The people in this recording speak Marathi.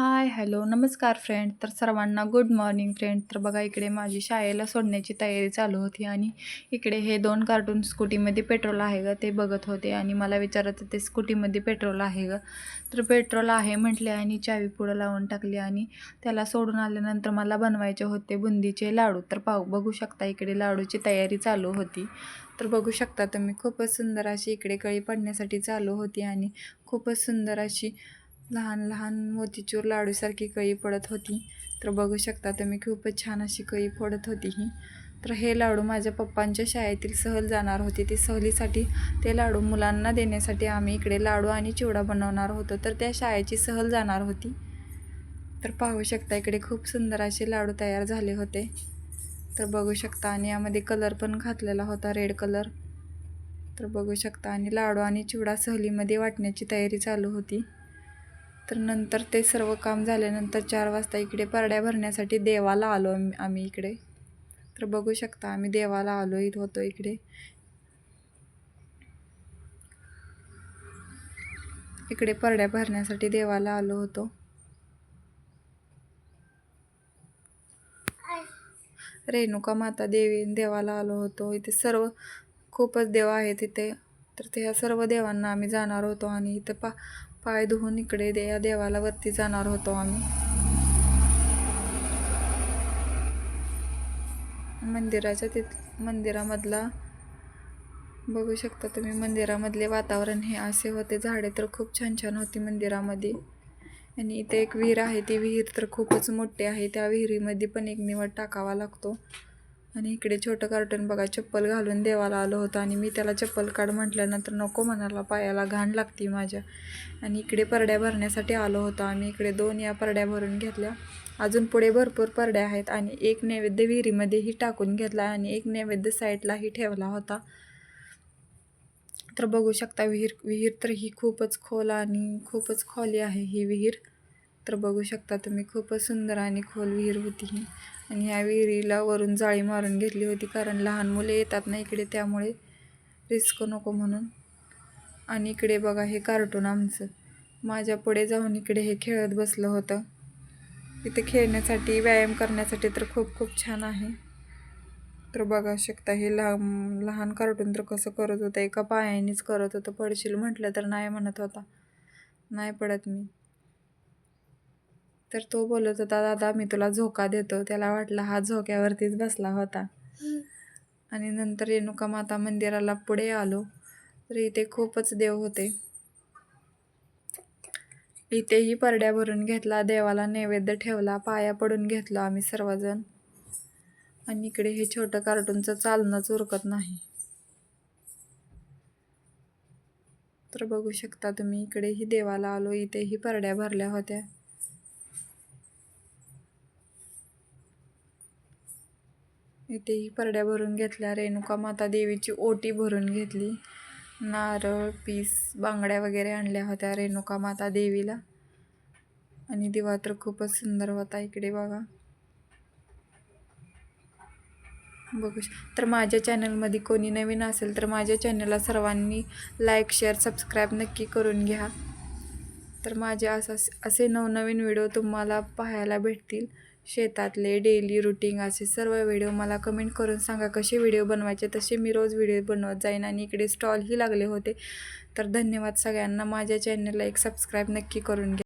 हाय हॅलो नमस्कार फ्रेंड. तर सर्वांना गुड मॉर्निंग फ्रेंड. तर बघा इकडे माझी शाळेला सोडण्याची तयारी चालू होती आणि इकडे हे दोन कार्टून स्कूटीमध्ये पेट्रोल आहे का ते बघत होते आणि मला विचारत होते स्कूटीमध्ये पेट्रोल आहे का तर पेट्रोल आहे म्हटले आणि चावी पुढं लावून टाकली आणि त्याला सोडून आल्यानंतर मला बनवायचे होते बुंदीचे लाडू. तर पाहू बघू शकता इकडे लाडूची तयारी चालू होती. तर बघू शकता तुम्ही खूपच सुंदर अशी इकडे कळी पडण्यासाठी चालू होती आणि खूपच सुंदर अशी लहान लहान मोतीचूर लाडूसारखी कळी पडत होती. तर बघू शकता तुम्ही खूपच छान अशी कळी पडत होती ही. तर हे लाडू माझ्या पप्पांच्या शाळेतील सहल जाणार होती. ती सहलीसाठी ते लाडू मुलांना देण्यासाठी आम्ही इकडे लाडू आणि चिवडा बनवणार होतो. तर त्या शाळेची सहल जाणार होती. तर पाहू शकता इकडे खूप सुंदर असे लाडू तयार झाले होते. तर बघू शकता आणि यामध्ये कलर पण घातलेला होता रेड कलर. तर बघू शकता आणि लाडू आणि चिवडा सहलीमध्ये वाटण्याची तयारी चालू होती. तर नंतर ते सर्व काम झाल्यानंतर चार वाजता इकडे परड्या भरण्यासाठी देवाला आलो आम्ही इकडे. तर बघू शकता आम्ही देवाला आलो होतो इकडे. इकडे परड्या भरण्यासाठी देवाला आलो होतो. रेणुका माता देवी देवाला आलो होतो. इथे सर्व खूपच देव आहेत इथे. तर त्या सर्व देवांना आम्ही जाणार होतो आणि इथं पा पाय धुवून इकडे दे या देवाला वरती जाणार होतो आम्ही. मंदिराच्या तिथ मंदिरामधला बघू शकता तुम्ही मंदिरामधले वातावरण हे असे होते झाडे तर खूप छान छान होती मंदिरामध्ये. आणि इथे एक विहीर आहे ती विहीर तर खूपच मोठी आहे त्या विहिरीमध्ये पण एक निवड टाकावा लागतो. आणि इकडे छोटं कार्टून बघा चप्पल घालून देवाला आलो होतं आणि मी त्याला चप्पल काढ म्हटल्यानंतर नको म्हणाला पायाला घाण लागते माझ्या. आणि इकडे परड्या भरण्यासाठी आलो होतो. आम्ही इकडे दोन या परड्या भरून घेतल्या. अजून पुढे भरपूर परड्या आहेत आणि एक नैवेद्य विहिरीमध्येही टाकून घेतला आणि एक नैवेद्य साईडलाही ठेवला होता. तर बघू शकता विहीर विहीर तर ही खूपच खोल आणि खूपच खोली आहे ही विहीर. तर बघू शकता तुम्ही खूपच सुंदर आणि खोल विहीर होती ही. आणि ह्या विहिरीला वरून जाळी मारून घेतली होती कारण लहान मुले येतात ना इकडे त्यामुळे रिस्क नको म्हणून. आणि इकडे बघा हे कार्टून आमचं. माझ्या पुढे जाऊन इकडे हे खेळत बसलं होतं. इथे खेळण्यासाठी व्यायाम करण्यासाठी तर खूप खूप छान आहे. तर बघा शकता हे लहान लहान कार्टून तर कसं करत होतं एका पायानेच करत होतं पडशील म्हटलं तर नाही म्हणत होता. नाही पडत मी. तर तो बोलत होता दादा मी तुला झोका देतो. त्याला वाटलं हा झोक्यावरतीच बसला होता. आणि नंतर रेणुका माता मंदिराला पुढे आलो. तर इथे खूपच देव होते. इथेही परड्या भरून घेतला देवाला नैवेद्य ठेवला पाया पडून घेतला आम्ही सर्वजण. आणि इकडे हे छोटं कार्टूनचं चालणंच उरकत नाही. तर बघू शकता तुम्ही इकडेही देवाला आलो इथेही परड्या भरल्या होत्या. इथेही परड्या भरून घेतल्या. रेणुका माता देवीची ओटी भरून घेतली. नारळ पीस बांगड्या वगैरे आणल्या होत्या रेणुका माता देवीला. आणि दिवा तर खूपच सुंदर होता इकडे बघा. बघू तर माझ्या चॅनलमध्ये कोणी नवीन असेल तर माझ्या चॅनलला सर्वांनी लाईक शेअर सबस्क्राईब नक्की करून घ्या. तर माझे असं असे नवनवीन व्हिडिओ तुम्हाला पाहायला भेटतील. शेतातले डेली रुटीन असे सर्व व्हिडिओ मला कमेंट करून सांगा कसे व्हिडिओ बनवायचे. तसे मी रोज व्हिडिओ बनवत जाईन आणि इकडे स्टॉलही लागले होते. तर धन्यवाद सगळ्यांना. माझ्या चॅनलला एक सबस्क्राईब नक्की करून घ्या.